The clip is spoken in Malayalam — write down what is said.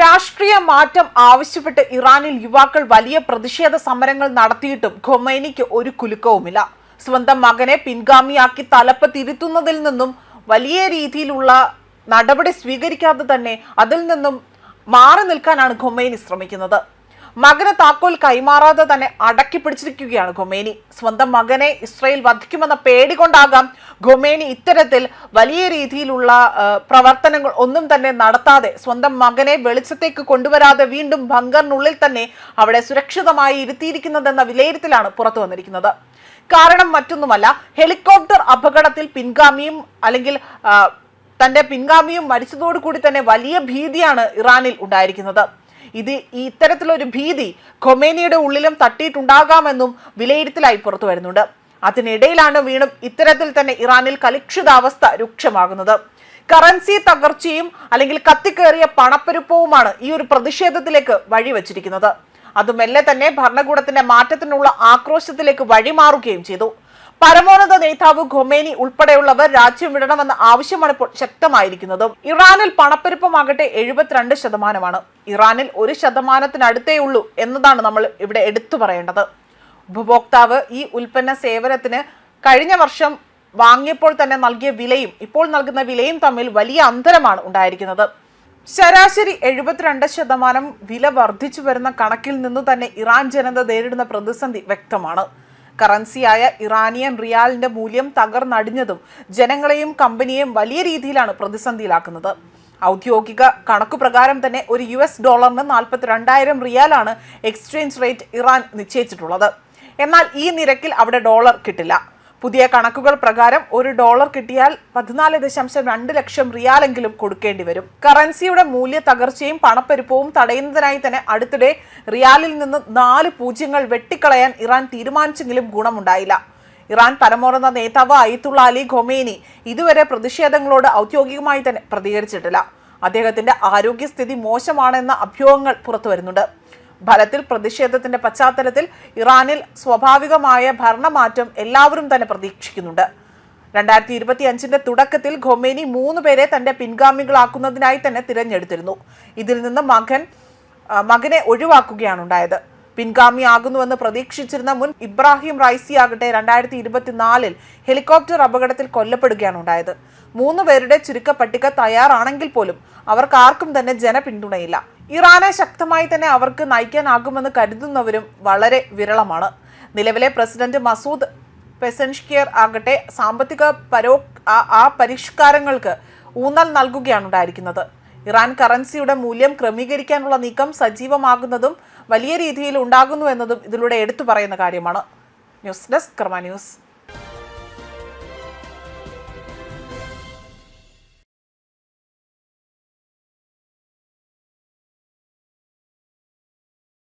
രാഷ്ട്രീയ മാറ്റം ആവശ്യപ്പെട്ട് ഇറാനിൽ യുവാക്കൾ വലിയ പ്രതിഷേധ സമരങ്ങൾ നടത്തിയിട്ടും ഖൊമൈനിക്ക് ഒരു കുലുക്കവുമില്ല. സ്വന്തം മകനെ പിൻഗാമിയാക്കി തലപ്പ് തിരുത്തുന്നതിൽ നിന്നും വലിയ രീതിയിലുള്ള നടപടി സ്വീകരിക്കാതെ തന്നെ അതിൽ നിന്നും മാറി നിൽക്കാനാണ് ഖൊമൈനി ശ്രമിക്കുന്നത്. മകന് താക്കോൽ കൈമാറാതെ തന്നെ അടക്കി പിടിച്ചിരിക്കുകയാണ് ഖൊമേനി. സ്വന്തം മകനെ ഇസ്രയേൽ വധിക്കുമെന്ന പേടി കൊണ്ടാകാം ഖൊമേനി ഇത്തരത്തിൽ വലിയ രീതിയിലുള്ള പ്രവർത്തനങ്ങൾ ഒന്നും തന്നെ നടത്താതെ സ്വന്തം മകനെ വെളിച്ചത്തേക്ക് കൊണ്ടുവരാതെ വീണ്ടും ബങ്കറിനുള്ളിൽ തന്നെ അവിടെ സുരക്ഷിതമായി ഇരുത്തിയിരിക്കുന്നതെന്ന വിലയിരുത്തലാണ് പുറത്തു വന്നിരിക്കുന്നത്. കാരണം മറ്റൊന്നുമല്ല ഹെലികോപ്റ്റർ അപകടത്തിൽ പിൻഗാമിയും അല്ലെങ്കിൽ തന്റെ പിൻഗാമിയും മരിച്ചതോടുകൂടി തന്നെ വലിയ ഭീതിയാണ് ഇറാനിൽ ഉണ്ടായിരിക്കുന്നത്. ഇത് ഇത്തരത്തിലൊരു ഭീതി ഖൊമേനിയുടെ ഉള്ളിലും തട്ടിയിട്ടുണ്ടാകാമെന്നും വിലയിരുത്തലായി പുറത്തു വരുന്നുണ്ട്. അതിനിടയിലാണ് വീണ്ടും ഇത്തരത്തിൽ തന്നെ ഇറാനിൽ കലുഷിതാവസ്ഥ രൂക്ഷമാകുന്നത്. കറൻസി തകർച്ചയും അല്ലെങ്കിൽ കത്തിക്കേറിയ പണപ്പെരുപ്പവുമാണ് ഈ ഒരു പ്രതിഷേധത്തിലേക്ക് വഴിവെച്ചിരിക്കുന്നത്. അത് മെല്ലെ തന്നെ ഭരണകൂടത്തിന്റെ മാറ്റത്തിനുള്ള ആക്രോശത്തിലേക്ക് വഴിമാറുകയും ചെയ്തു. പരമോന്നത നേതാവ് ഖൊമേനി ഉൾപ്പെടെയുള്ളവർ രാജ്യം വിടണമെന്ന ആവശ്യമാണ് ഇപ്പോൾ ശക്തമായിരിക്കുന്നത്. ഇറാനിൽ പണപ്പെരുപ്പമാകട്ടെ എഴുപത്തിരണ്ട് ശതമാനമാണ്. ഇറാനിൽ ഒരു ശതമാനത്തിനടുത്തേ ഉള്ളൂ എന്നതാണ് നമ്മൾ ഇവിടെ എടുത്തു പറയേണ്ടത്. ഉപഭോക്താവ് ഈ ഉൽപ്പന്ന സേവനത്തിന് കഴിഞ്ഞ വർഷം വാങ്ങിയപ്പോൾ തന്നെ നൽകിയ വിലയും ഇപ്പോൾ നൽകുന്ന വിലയും തമ്മിൽ വലിയ അന്തരമാണ് ഉണ്ടായിരിക്കുന്നത്. ശരാശരി എഴുപത്തിരണ്ട് ശതമാനം വില വർദ്ധിച്ചു വരുന്ന കണക്കിൽ നിന്ന് തന്നെ ഇറാൻ ജനത നേരിടുന്ന പ്രതിസന്ധി വ്യക്തമാണ്. കറൻസിയായ ഇറാനിയൻ റിയാലിന്റെ മൂല്യം തകർന്നടിഞ്ഞതും ജനങ്ങളെയും കമ്പനിയെയും വലിയ രീതിയിലാണ് പ്രതിസന്ധിയിലാക്കുന്നത്. ഔദ്യോഗിക കണക്കു പ്രകാരം തന്നെ ഒരു യു എസ് ഡോളറിന് നാൽപ്പത്തി രണ്ടായിരം റിയാലാണ് എക്സ്ചേഞ്ച് റേറ്റ് ഇറാൻ നിശ്ചയിച്ചിട്ടുള്ളത്. എന്നാൽ ഈ നിരക്കിൽ അവിടെ ഡോളർ കിട്ടില്ല. പുതിയ കണക്കുകൾ പ്രകാരം ഒരു ഡോളർ കിട്ടിയാൽ പതിനാല് ദശാംശം രണ്ട് ലക്ഷം റിയാലെങ്കിലും കൊടുക്കേണ്ടി വരും. കറൻസിയുടെ മൂല്യ തകർച്ചയും പണപ്പെരുപ്പവും തടയുന്നതിനായി തന്നെ അടുത്തിടെ റിയാലിൽ നിന്ന് നാല് പൂജ്യങ്ങൾ വെട്ടിക്കളയാൻ ഇറാൻ തീരുമാനിച്ചെങ്കിലും ഗുണമുണ്ടായില്ല. ഇറാൻ പരമോന്നത നേതാവ് അയത്തുള്ള അലി ഖൊമേനി ഇതുവരെ പ്രതിഷേധങ്ങളോട് ഔദ്യോഗികമായി തന്നെ പ്രതികരിച്ചിട്ടില്ല. അദ്ദേഹത്തിന്റെ ആരോഗ്യസ്ഥിതി മോശമാണെന്ന അഭ്യൂഹങ്ങൾ പുറത്തു വരുന്നുണ്ട് ഫലത്തിൽ പ്രതിഷേധത്തിന്റെ പശ്ചാത്തലത്തിൽ ഇറാനിൽ സ്വാഭാവികമായ ഭരണമാറ്റം എല്ലാവരും തന്നെ പ്രതീക്ഷിക്കുന്നുണ്ട്. രണ്ടായിരത്തി ഇരുപത്തി അഞ്ചിന്റെ തുടക്കത്തിൽ ഖൊമേനി മൂന്ന് പേരെ തന്റെ പിൻഗാമികളാക്കുന്നതിനായി തന്നെ തിരഞ്ഞെടുത്തിരുന്നു. ഇതിൽ നിന്ന് മകൻ മകനെ ഒഴിവാക്കുകയാണ് ഉണ്ടായത് പിൻഗാമിയാകുന്നുവെന്ന് പ്രതീക്ഷിച്ചിരുന്ന മുൻ ഇബ്രാഹിം റൈസി ആകട്ടെ രണ്ടായിരത്തി ഇരുപത്തിനാലിൽ ഹെലികോപ്റ്റർ അപകടത്തിൽ കൊല്ലപ്പെടുകയാണ് ഉണ്ടായത് മൂന്ന് പേരുടെ ചുരുക്കപ്പട്ടിക തയ്യാറാണെങ്കിൽ പോലും അവർക്ക് ആർക്കും തന്നെ ജനപിന്തുണയില്ല. ഇറാനെ ശക്തമായി തന്നെ അവർക്ക് നയിക്കാനാകുമെന്ന് കരുതുന്നവരും വളരെ വിരളമാണ്. നിലവിലെ പ്രസിഡന്റ് മസൂദ് പെസൻഷ്കിയർ ആകട്ടെ സാമ്പത്തിക പരോ ആ- പരിഷ്കാരങ്ങൾക്ക് ഊന്നൽ നൽകുകയാണ് ഉണ്ടായിരിക്കുന്നത്. ഇറാൻ കറൻസിയുടെ മൂല്യം ക്രമീകരിക്കാനുള്ള നീക്കം സജീവമാകുന്നതും വലിയ രീതിയിൽ ഉണ്ടാകുന്നു എന്നതും ഇതിലൂടെ എടുത്തു പറയുന്ന കാര്യമാണ്. News desk Karma news.